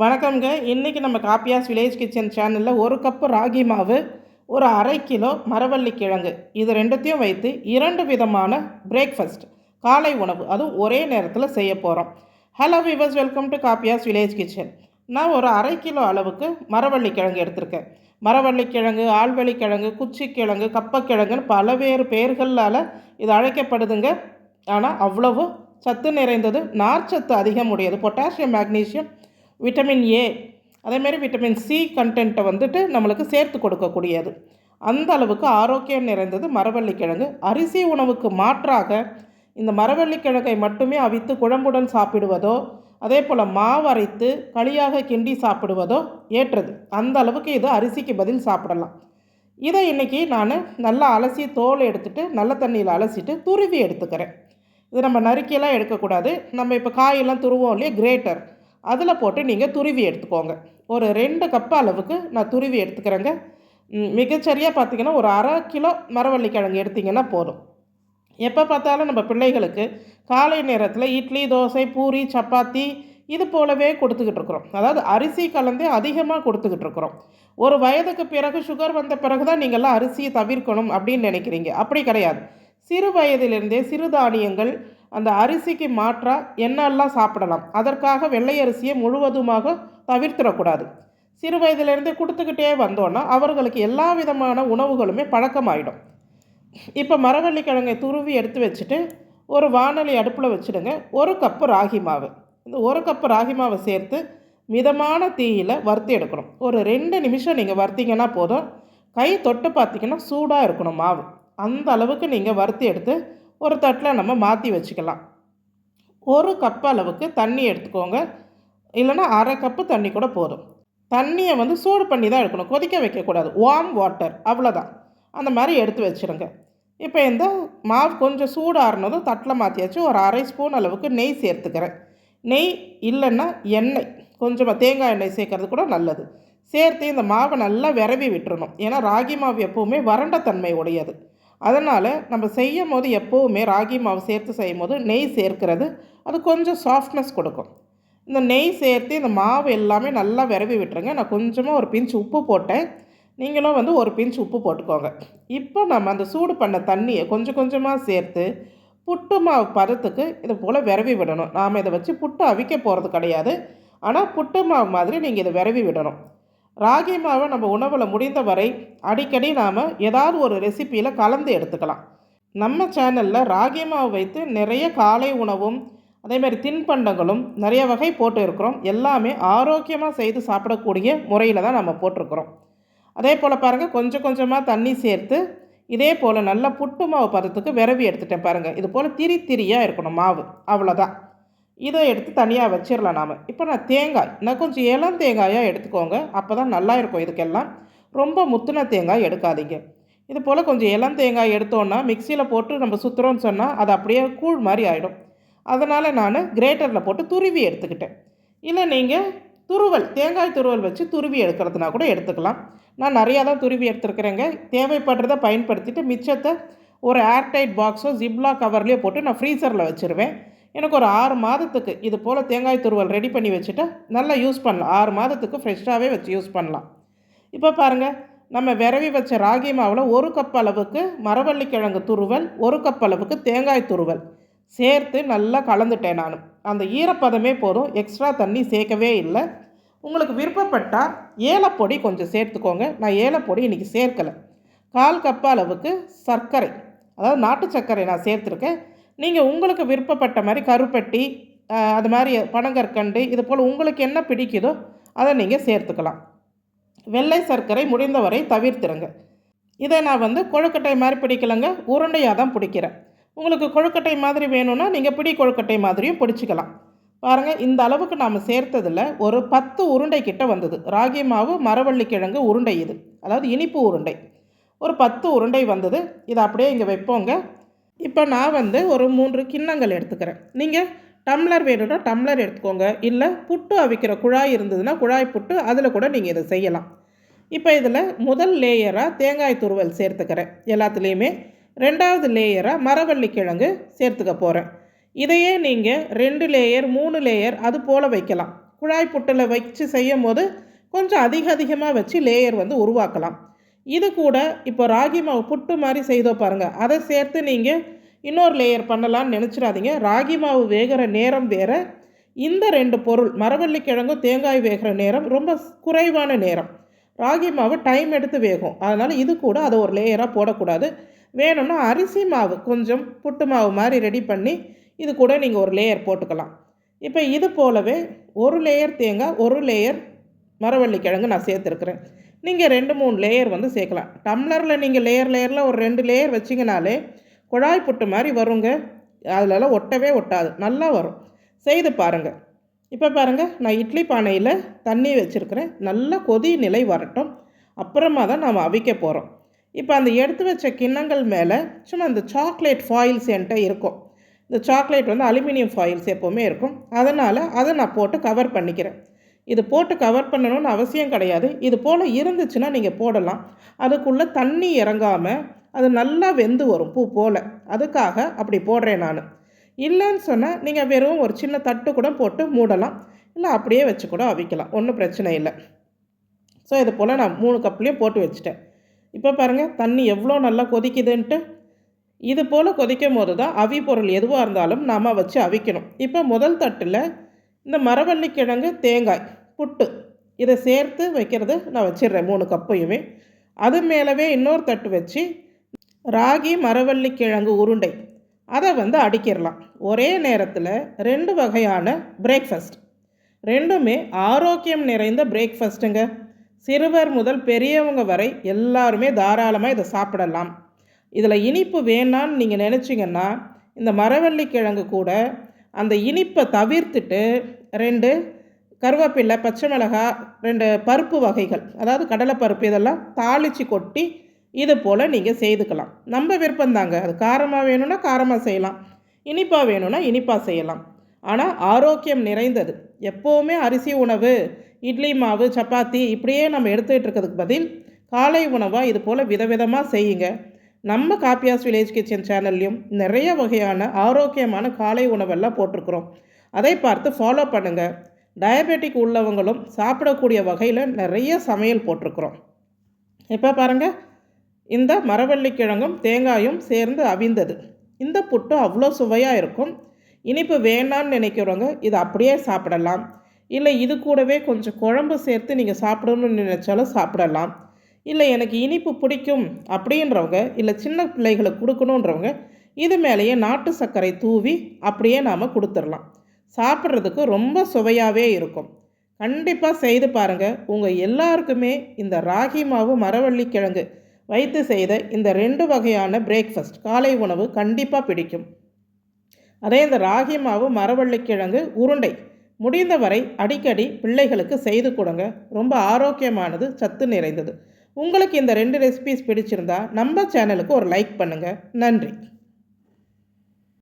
வணக்கம்ங்க. இன்றைக்கி நம்ம காப்பியாஸ் வில்லேஜ் கிச்சன் சேனலில் ஒரு கப்பு ராகி மாவு ஒரு அரை கிலோ மரவள்ளி கிழங்கு. இது ரெண்டுத்தையும் வைத்து இரண்டு விதமான பிரேக்ஃபாஸ்ட் காலை உணவு. அதுவும் ஒரே நேரத்தில் செய்ய போகிறோம் hello viewers welcome to காப்பியாஸ் village kitchen. நான் ஒரு அரை கிலோ அளவுக்கு மரவள்ளி கிழங்கு எடுத்திருக்கேன். மரவள்ளி கிழங்கு ஆழ்வள்ளி கிழங்கு குச்சிக்கிழங்கு கப்பக்கிழங்குன்னு பலவேறு பெயர்களால் இது அழைக்கப்படுதுங்க. ஆனால் அவ்வளவு சத்து நிறைந்தது நார்ச்சத்து அதிகம் உடையது பொட்டாசியம் மேக்னீசியம் விட்டமின் ஏ அதேமாரி விட்டமின் சி கண்டென்ட்டை வந்துட்டு நம்மளுக்கு சேர்த்து கொடுக்கக்கூடியது. அந்த அளவுக்கு ஆரோக்கியம் நிறைந்தது மரவள்ளி கிழங்கு அரிசி உணவுக்கு மாற்றாக இந்த மரவள்ளி கிழங்கை மட்டுமே அவித்து குழம்புடன் சாப்பிடுவதோ அதே போல் மாவரைத்து களியாக கிண்டி சாப்பிடுவதோ ஏற்றது. அந்த அளவுக்கு இது அரிசிக்கு பதில் சாப்பிடலாம். இதை இன்றைக்கி நான் நல்லா அலசி தோல் எடுத்துகிட்டு நல்ல தண்ணியில் அலசிட்டு துருவி எடுத்துக்கிறேன். இது நம்ம நறுக்கியெல்லாம் எடுக்கக்கூடாது. நம்ம இப்போ காயெல்லாம் துருவோம் இல்லையா? கிரேட்டர். அதில் போட்டு நீங்கள் துருவி எடுத்துக்கோங்க. ஒரு ரெண்டு கப் அளவுக்கு நான் துருவி எடுத்துக்கிறேங்க. மிகச்சரியாக பார்த்தீங்கன்னா ஒரு அரை கிலோ மரவள்ளி கிழங்கு எடுத்திங்கன்னா போதும். எப்போ பார்த்தாலும் நம்ம பிள்ளைகளுக்கு காலை நேரத்தில் இட்லி தோசை பூரி சப்பாத்தி இது போலவே கொடுத்துக்கிட்டு இருக்கிறோம். அதாவது அரிசி கலந்தே அதிகமாக கொடுத்துக்கிட்டு இருக்கிறோம். ஒரு வயதுக்கு பிறகு சுகர் வந்த பிறகு தான் நீங்கள்லாம் அரிசியை தவிர்க்கணும் அப்படின்னு நினைக்கிறீங்க. அப்படி கிடையாது. சிறு வயதிலிருந்தே சிறுதானியங்கள் அந்த அரிசிக்கு மாற்றாக என்னெல்லாம் சாப்பிடலாம். அதற்காக வெள்ளை அரிசியை முழுவதுமாக தவிர்த்திடக்கூடாது. சிறு வயதிலிருந்தே கொடுத்துக்கிட்டே வந்தோன்னா அவர்களுக்கு எல்லா விதமான உணவுகளுமே பழக்கமாயிடும். இப்போ மரவள்ளிக்கிழங்கை துருவி எடுத்து வச்சுட்டு ஒரு வானொலி அடுப்பில் வச்சுடுங்க. ஒரு கப்பு ராகி மாவு. இந்த ஒரு கப்பு ராகி மாவை சேர்த்து மிதமான தீயில் வறுத்து எடுக்கணும். ஒரு ரெண்டு நிமிஷம் நீங்கள் வறுத்திங்கன்னா போதும். கை தொட்டு பார்த்தீங்கன்னா சூடாக இருக்கணும் மாவு. அந்த அளவுக்கு நீங்கள் வறுத்து எடுத்து ஒரு தட்டில் நம்ம மாற்றி வச்சுக்கலாம். ஒரு கப் அளவுக்கு தண்ணி எடுத்துக்கோங்க. இல்லைன்னா அரை கப்பு தண்ணி கூட போதும். தண்ணியை வந்து சூடு பண்ணி தான் எடுக்கணும். கொதிக்க வைக்கக்கூடாது. வார்ம் வாட்டர் அவ்வளோதான் அந்த மாதிரி எடுத்து வச்சுருங்க. இப்போ இந்த மாவு கொஞ்சம் சூடாறினதும் தட்டில் மாற்றியாச்சு ஒரு அரை ஸ்பூன் அளவுக்கு நெய் சேர்த்துக்கிறேன். நெய் இல்லைன்னா எண்ணெய். கொஞ்சமாக தேங்காய் எண்ணெய் சேர்க்கறது கூட நல்லது. சேர்த்து இந்த மாவை நல்லா விரவி விட்டுறணும். ஏன்னா ராகி மாவு எப்போவுமே வறண்ட தன்மை உடையது. அதனால் நம்ம செய்யும் போது எப்போவுமே ராகி மாவு சேர்த்து செய்யும் போது நெய் சேர்க்கிறது அது கொஞ்சம் சாஃப்ட்னஸ் கொடுக்கும். இந்த நெய் சேர்த்து இந்த மாவு எல்லாமே நல்லா விரவி விட்டுருங்க. நான் கொஞ்சமாக ஒரு பிஞ்ச் உப்பு போட்டேன். நீங்களும் வந்து ஒரு பிஞ்ச் உப்பு போட்டுக்கோங்க. இப்போ நம்ம அந்த சூடு பண்ண தண்ணியை கொஞ்சம் கொஞ்சமாக சேர்த்து புட்டு மாவு பதத்துக்கு இது போல் விரவி விடணும். நாம் இதை வச்சு புட்டு அவிக்க போகிறது கிடையாது. ஆனால் புட்டு மாவு மாதிரி நீங்கள் இதை விரவி விடணும். ராகி மாவை நம்ம உணவில் முடிந்த வரை அடிக்கடி நாம் ஏதாவது ஒரு ரெசிப்பியில் கலந்து எடுத்துக்கலாம். நம்ம சேனலில் ராகி மாவு வைத்து நிறைய காலை உணவும் அதேமாதிரி தின்பண்டங்களும் நிறைய வகை போட்டு இருக்கிறோம். எல்லாமே ஆரோக்கியமாக செய்து சாப்பிடக்கூடிய முறையில் தான் நம்ம போட்டிருக்கிறோம். அதே போல் பாருங்கள் கொஞ்சம் கொஞ்சமாக தண்ணி சேர்த்து இதே போல் நல்லா புட்டு மாவு பதத்துக்கு விரவி எடுத்துட்டேன் பாருங்கள் இது போல் திரி திரியாக இருக்கணும் மாவு. அவ்வளோதான் இதை எடுத்து தனியாக வச்சிடலாம் நாம். இப்போ நான் தேங்காய் நான் கொஞ்சம் இளம் தேங்காயாக எடுத்துக்கோங்க. அப்போ தான் நல்லா இருக்கும் இதுக்கெல்லாம். ரொம்ப முத்துன தேங்காய் எடுக்காதீங்க. இது போல் கொஞ்சம் இளம் தேங்காய் எடுத்தோன்னா மிக்சியில் போட்டு நம்ம சுற்றுறோம்னு சொன்னால் அது அப்படியே கூழ் மாதிரி ஆகிடும் அதனால் நான் கிரேட்டரில் போட்டு துருவி எடுத்துக்கிட்டேன். இல்லை நீங்கள் துருவல் தேங்காய் துருவல் வச்சு துருவி எடுக்கிறதுனா கூட எடுத்துக்கலாம். நான் நிறையா தான் துருவி எடுத்துருக்குறேங்க. தேவைப்படுறத பயன்படுத்திட்டு மிச்சத்தை ஒரு ஏர்டைட் பாக்ஸோ ஜிப்லா கவர்லேயோ போட்டு நான் ஃப்ரீசரில் வச்சுருவேன். எனக்கு ஒரு ஆறு மாதத்துக்கு இது போல் தேங்காய் துருவல் ரெடி பண்ணி வச்சுட்டா நல்லா யூஸ் பண்ணலாம். ஆறு மாதத்துக்கு ஃப்ரெஷ்ஷாகவே வச்சு யூஸ் பண்ணலாம். இப்போ பாருங்கள் நம்ம விரவி வச்ச ராகி மாவில் ஒரு கப் அளவுக்கு மரவள்ளிக்கிழங்கு துருவல் ஒரு கப் அளவுக்கு தேங்காய் துருவல் சேர்த்து நல்லா கலந்துட்டேன் நான். அந்த ஈரப்பதமே போதும் எக்ஸ்ட்ரா தண்ணி சேர்க்கவே இல்லை. உங்களுக்கு விருப்பப்பட்டால் ஏலப்பொடி கொஞ்சம் சேர்த்துக்கோங்க. நான் ஏலப்பொடி இன்றைக்கி சேர்க்கலை. கால் கப் அளவுக்கு சர்க்கரை அதாவது நாட்டு சர்க்கரை நான் சேர்த்துருக்கேன். நீங்கள் உங்களுக்கு விருப்பப்பட்ட மாதிரி கருப்பட்டி அது மாதிரி பனங்கற்கண்டு இது போல் உங்களுக்கு என்ன பிடிக்குதோ அதை நீங்கள் சேர்த்துக்கலாம். வெள்ளை சர்க்கரை முடிந்தவரை தவிர்த்துருங்க. இதை நான் வந்து கொழுக்கட்டை மாதிரி பிடிக்கலங்க உருண்டையாக தான் பிடிக்கிறேன். உங்களுக்கு கொழுக்கட்டை மாதிரி வேணும்னா நீங்கள் பிடி கொழுக்கட்டை மாதிரியும் பிடிச்சிக்கலாம். பாருங்கள் இந்த அளவுக்கு நாம் சேர்த்ததில் ஒரு பத்து உருண்டை கிட்ட வந்தது. ராகி மாவு மரவள்ளி கிழங்கு உருண்டை இது. அதாவது இனிப்பு உருண்டை. ஒரு பத்து உருண்டை வந்தது. இதை அப்படியே இங்கே வைப்போங்க. இப்போ நான் வந்து ஒரு மூன்று கிண்ணங்கள் எடுத்துக்கிறேன். நீங்கள் டம்ளர் வேணும்னா டம்ளர் எடுத்துக்கோங்க. இல்லை புட்டு அவிக்கிற குழாய் இருந்ததுன்னா குழாய் புட்டு அதில் கூட நீங்கள் இதை செய்யலாம். இப்போ இதில் முதல் லேயராக தேங்காய் துருவல் சேர்த்துக்கிறேன். எல்லாத்துலேயுமே ரெண்டாவது லேயராக மரவள்ளி கிழங்கு சேர்த்துக்க போகிறேன் இதையே நீங்கள் ரெண்டு லேயர் மூணு லேயர் அது போல் வைக்கலாம். குழாய் புட்டில் வச்சு செய்யும் போது கொஞ்சம் அதிக அதிகமாக வச்சு லேயர் வந்து உருவாக்கலாம். இது கூட இப்போ ராகி மாவு புட்டு மாதிரி செய்தோ பாருங்கள் அதை சேர்த்து நீங்கள் இன்னொரு லேயர் பண்ணலான்னு நினச்சிடாதீங்க. ராகி மாவு வேகிற நேரம் வேறு. இந்த ரெண்டு பொருள் மரவள்ளி கிழங்கும் தேங்காய் வேகிற நேரம் ரொம்ப குறைவான நேரம். ராகி மாவு டைம் எடுத்து வேகும். அதனால் இது கூட அதை ஒரு லேயராக போடக்கூடாது. வேணும்னா அரிசி மாவு கொஞ்சம் புட்டு மாவு மாதிரி ரெடி பண்ணி இது கூட நீங்கள் ஒரு லேயர் போட்டுக்கலாம். இப்போ இது போலவே ஒரு லேயர் தேங்காய் ஒரு லேயர் மரவள்ளி கிழங்கு நான் சேர்த்துருக்குறேன். நீங்கள் ரெண்டு மூணு லேயர் வந்து சேர்க்கலாம். டம்ளரில் நீங்கள் லேயர் லேயரில் ஒரு ரெண்டு லேயர் வச்சிங்கனாலே குழாய் புட்டு மாதிரி வருங்க. அதிலலாம் ஒட்டவே ஒட்டாது. நல்லா வரும். செய்து பாருங்கள் இப்போ பாருங்கள் நான் இட்லி பானையில் தண்ணி வச்சுருக்கிறேன். நல்லா கொதி நிலை வரட்டும். அப்புறமா தான் நாம் அவிக்க போகிறோம் இப்போ அந்த எடுத்து வச்ச கிண்ணங்கள் மேலே சும்மா இந்த சாக்லேட் ஃபாயில்ஸ் என்கிட்ட இருக்கும். இந்த சாக்லேட் வந்து அலுமினியம் ஃபாயில்ஸ் எப்போவுமே இருக்கும். அதனால் அதை நான் போட்டு கவர் பண்ணிக்கிறேன். இது போட்டு கவர் பண்ணணும்னு அவசியம் கிடையாது. இது போல் இருந்துச்சுன்னா நீங்கள் போடலாம். அதுக்குள்ளே தண்ணி இறங்காமல் அது நல்லா வெந்து வரும் பூ போல். அதுக்காக அப்படி போடுறேன் நான். இல்லைன்னு சொன்னால் நீங்கள் வெறும் ஒரு சின்ன தட்டு கூட போட்டு மூடலாம். இல்லை அப்படியே வச்சு கூட அவிக்கலாம். ஒன்றும் பிரச்சனை இல்லை. ஸோ இது போல் நான் மூணு கப்லேயும் போட்டு வச்சுட்டேன். இப்போ பாருங்கள் தண்ணி எவ்வளோ நல்லா கொதிக்குதுன்ட்டு. இது போல் கொதிக்கும் போது தான் அவி பொருள் எதுவாக இருந்தாலும் நாம் வச்சு அவிக்கணும். இப்போ முதல் தட்டில் இந்த மரவள்ளி கிழங்கு தேங்காய் புட்டு இதை சேர்த்து வைக்கிறது நான் வச்சிடுறேன் மூணு கப்பையுமே. அது மேலவே இன்னொரு தட்டு வச்சு ராகி மரவள்ளி கிழங்கு உருண்டை அதை வந்து அடிக்கிடலாம். ஒரே நேரத்தில் ரெண்டு வகையான பிரேக்ஃபாஸ்ட் ரெண்டுமே ஆரோக்கியம் நிறைந்த பிரேக்ஃபாஸ்ட்டுங்க சிறுவர் முதல் பெரியவங்க வரை எல்லாருமே தாராளமாக இதை சாப்பிடலாம். இதில் இனிப்பு வேணான்னு நீங்கள் நினச்சிங்கன்னா இந்த மரவள்ளிக்கிழங்கு கூட அந்த இனிப்பை தவிர்த்துட்டு ரெண்டு கருவேப்பிலை பச்சை மிளகாய் ரெண்டு பருப்பு வகைகள். அதாவது கடலைப்பருப்பு இதெல்லாம் தாளித்து கொட்டி இது போல் நீங்கள் செய்துக்கலாம். நம்ம விருப்பந்தாங்க அது காரமாக வேணும்னா காரமாக செய்யலாம். இனிப்பாக வேணும்னா இனிப்பாக செய்யலாம். ஆனால் ஆரோக்கியம் நிறைந்தது. எப்போவுமே அரிசி உணவு இட்லி மாவு சப்பாத்தி இப்படியே நம்ம எடுத்துக்கிட்டு இருக்கிறதுக்கு பதில் காலை உணவாக இது போல் விதவிதமாக செய்யுங்க. நம்ம காப்பியாஸ் வில்லேஜ் கிச்சன் சேனல்லையும் நிறைய வகையான ஆரோக்கியமான காலை உணவெல்லாம் போட்டிருக்கிறோம். அதை பார்த்து ஃபாலோ பண்ணுங்கள் டயபெட்டிக் உள்ளவங்களும் சாப்பிடக்கூடிய வகையில் நிறைய சமையல் போட்டிருக்கிறோம். இப்போ பாருங்கள் இந்த மரவள்ளி கிழங்கும் தேங்காயும் சேர்ந்து அவிந்தது. இந்த புட்டு அவ்வளோ சுவையாக இருக்கும். இனிப்பு வேணான்னு நினைக்கிறவங்க இதை அப்படியே சாப்பிடலாம். இல்லை இது கூடவே கொஞ்சம் குழம்பு சேர்த்து நீங்கள் சாப்பிடணும்னு நினச்சாலும் சாப்பிடலாம். இல்லை எனக்கு இனிப்பு பிடிக்கும் அப்படின்றவங்க இல்லை சின்ன பிள்ளைகளுக்கு கொடுக்கணுன்றவங்க இது மேலேயே நாட்டு சர்க்கரை தூவி அப்படியே நாம் கொடுத்துடலாம். சாப்பிட்றதுக்கு ரொம்ப சுவையாகவே இருக்கும். கண்டிப்பாக செய்து பாருங்கள் உங்கள் எல்லாருக்குமே இந்த ராகி மாவு மரவள்ளி கிழங்கு வைத்து செய்த இந்த ரெண்டு வகையான பிரேக்ஃபாஸ்ட் காலை உணவு கண்டிப்பாக பிடிக்கும். அதே இந்த ராகி மாவு மரவள்ளிக்கிழங்கு உருண்டை முடிந்தவரை அடிக்கடி பிள்ளைகளுக்கு செய்து கொடுங்க. ரொம்ப ஆரோக்கியமானது சத்து நிறைந்தது. உங்களுக்கு இந்த ரெண்டு ரெசிபீஸ் பிடிச்சிருந்தா நம்ம சேனலுக்கு ஒரு லைக் பண்ணுங்கள் நன்றி.